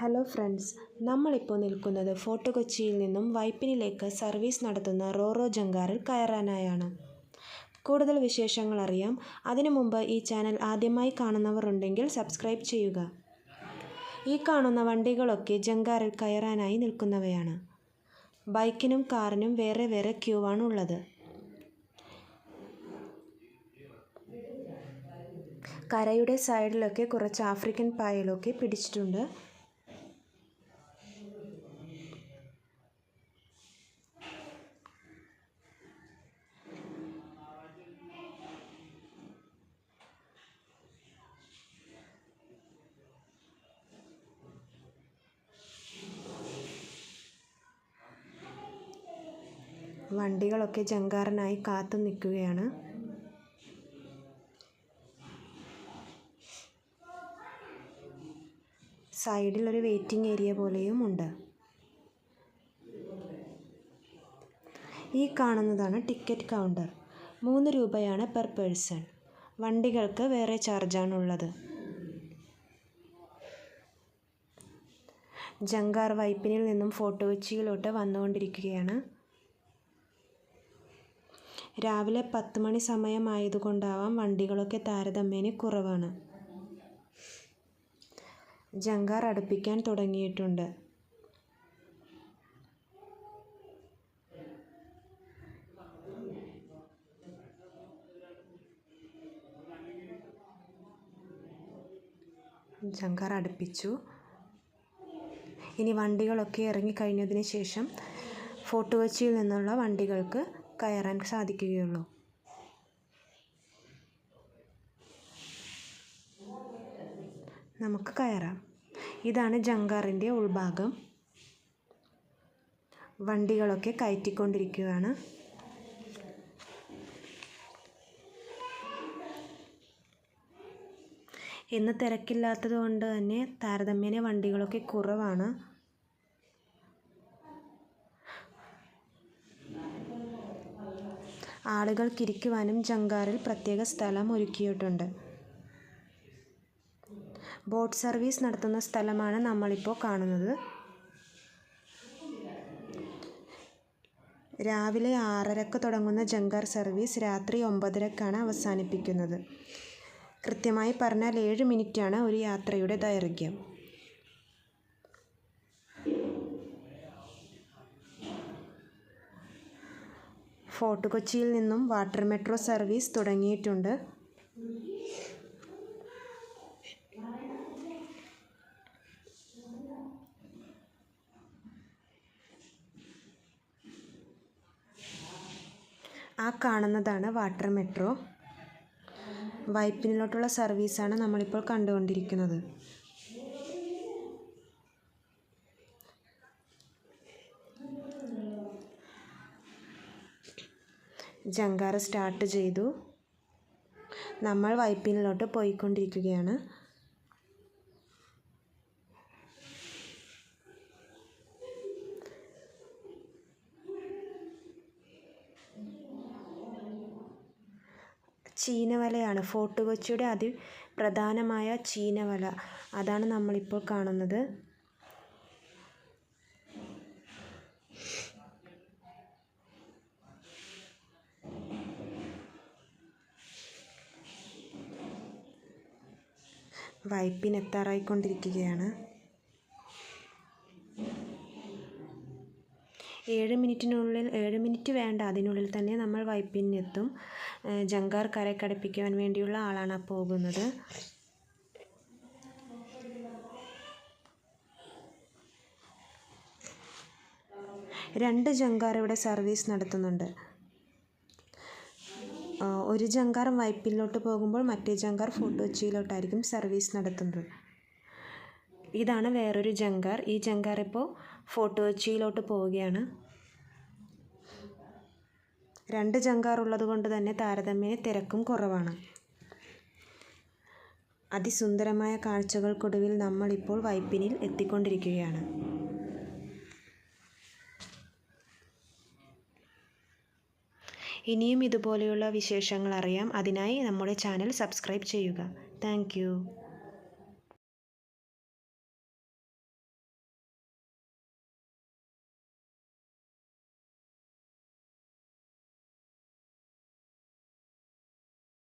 Hello friends നമ്മളിപ്പോൾ നിൽക്കുന്നത് fort കൊച്ചിയിൽ നിന്നും വൈപ്പിനിലേക്ക് സർവീസ് നടത്തുന്ന റോറോ ജങ്കാറിൽ കയറാനായാണ്. കൂടുതൽ വിശേഷങ്ങൾ അറിയാം. അതിനു മുമ്പ് ഈ ചാനൽ ആദ്യമായി കാണുന്നവർ ഉണ്ടെങ്കിൽ സബ്സ്ക്രൈബ് ചെയ്യുക. ഈ കാണുന്ന വണ്ടികളൊക്കെ ജങ്കാറിൽ കയറാനായി നിൽക്കുന്നവയാണ്. ബൈക്കിനും കാറിനും വേറെ വേറെ ക്യൂ ആണ് ഉള്ളത്. കരയുടെ സൈഡിലൊക്കെ കുറച്ച് ആഫ്രിക്കൻ പായലൊക്കെ പിടിച്ചിട്ടുണ്ട്. വണ്ടികളൊക്കെ ജങ്കാറിനായി കാത്തു നിൽക്കുകയാണ്. സൈഡിൽ ഒരു വെയിറ്റിംഗ് ഏരിയ പോലെയും ഉണ്ട്. ഈ കാണുന്നതാണ് ടിക്കറ്റ് കൗണ്ടർ. മൂന്ന് രൂപയാണ് പെർ പേഴ്സൺ. വണ്ടികൾക്ക് വേറെ ചാർജാണുള്ളത്. ജങ്കാർ വൈപ്പിനിൽ നിന്നും ഫോട്ടോ കൊച്ചിയിലോട്ട് വന്നുകൊണ്ടിരിക്കുകയാണ്. രാവിലെ പത്ത് മണി സമയമായതുകൊണ്ടാവാം വണ്ടികളൊക്കെ താരതമ്യേന കുറവാണ്. ജങ്കാർ അടുപ്പിക്കാൻ തുടങ്ങിയിട്ടുണ്ട്. ജങ്കാർ അടുപ്പിച്ചു. ഇനി വണ്ടികളൊക്കെ ഇറങ്ങിക്കഴിഞ്ഞതിന് ശേഷം ഫോർട്ട് കൊച്ചിയിൽ നിന്നുള്ള വണ്ടികൾക്ക് കയറാൻ സാധിക്കുകയുള്ളൂ. നമുക്ക് കയറാം. ഇതാണ് ജങ്കാറിന്റെ ഉൾഭാഗം. വണ്ടികളൊക്കെ കയറ്റിക്കൊണ്ടിരിക്കുകയാണ്. ഇന്ന് തിരക്കില്ലാത്തത് കൊണ്ട് തന്നെ താരതമ്യേന വണ്ടികളൊക്കെ കുറവാണ്. ആളുകൾക്കിരിക്കുവാനും ജങ്കാറിൽ പ്രത്യേക സ്ഥലം ഒരുക്കിയിട്ടുണ്ട് ബോട്ട് സർവീസ് നടത്തുന്ന സ്ഥലമാണ് നമ്മളിപ്പോൾ കാണുന്നത്. രാവിലെ ആറരക്ക് തുടങ്ങുന്ന ജങ്കാർ സർവീസ് രാത്രി ഒമ്പതരക്കാണ് അവസാനിപ്പിക്കുന്നത്. കൃത്യമായി പറഞ്ഞാൽ ഏഴ് മിനിറ്റാണ് ഒരു യാത്രയുടെ ദൈർഘ്യം. ഫോർട്ട് കൊച്ചിയിൽ നിന്നും വാട്ടർ മെട്രോ സർവീസ് തുടങ്ങിയിട്ടുണ്ട്. ആ കാണുന്നതാണ് വാട്ടർ മെട്രോ. വൈപ്പിനിലോട്ടുള്ള സർവീസാണ് നമ്മളിപ്പോൾ കണ്ടുകൊണ്ടിരിക്കുന്നത്. ജങ്കാർ സ്റ്റാർട്ട് ചെയ്തു. നമ്മൾ വൈപ്പിനിലോട്ട് പോയിക്കൊണ്ടിരിക്കുകയാണ്. ചീനവലയാണ്. ഫോർട്ട് കൊച്ചിയുടെ അതിപ്രധാനമായ ചീനവല. അതാണ് നമ്മളിപ്പോൾ കാണുന്നത്. വൈപ്പിനെത്താറായിക്കൊണ്ടിരിക്കുകയാണ്. ഏഴ് മിനിറ്റിനുള്ളിൽ ഏഴ് മിനിറ്റ് വേണ്ട അതിനുള്ളിൽ തന്നെ നമ്മൾ വൈപ്പിനെത്തും. ജങ്കാർ കരക്കടുപ്പിക്കുവാൻ വേണ്ടിയുള്ള ആളാണ് പോകുന്നത്. രണ്ട് ജങ്കാർ ഇവിടെ സർവീസ് നടത്തുന്നുണ്ട്. ഒരു ജങ്കാർ വൈപ്പിലോട്ട് പോകുമ്പോൾ മറ്റേ ജങ്കാർ ഫോർട്ട് കൊച്ചിയിലോട്ടായിരിക്കും സർവീസ് നടത്തുന്നത്. ഇതാണ് വേറൊരു ജങ്കാർ. ഈ ജങ്കാർ ഇപ്പോൾ ഫോർട്ട് കൊച്ചിയിലോട്ട് പോവുകയാണ്. രണ്ട് ജങ്കാർ ഉള്ളത് കൊണ്ട് തന്നെ താരതമ്യേന തിരക്കും കുറവാണ്. അതിസുന്ദരമായ കാഴ്ചകൾക്കൊടുവിൽ നമ്മളിപ്പോൾ വൈപ്പിനിൽ എത്തിക്കൊണ്ടിരിക്കുകയാണ്. ഇനിയും ഇതുപോലെയുള്ള വിശേഷങ്ങൾ അറിയാം. അതിനായി നമ്മുടെ ചാനൽ സബ്സ്ക്രൈബ് ചെയ്യുക. താങ്ക്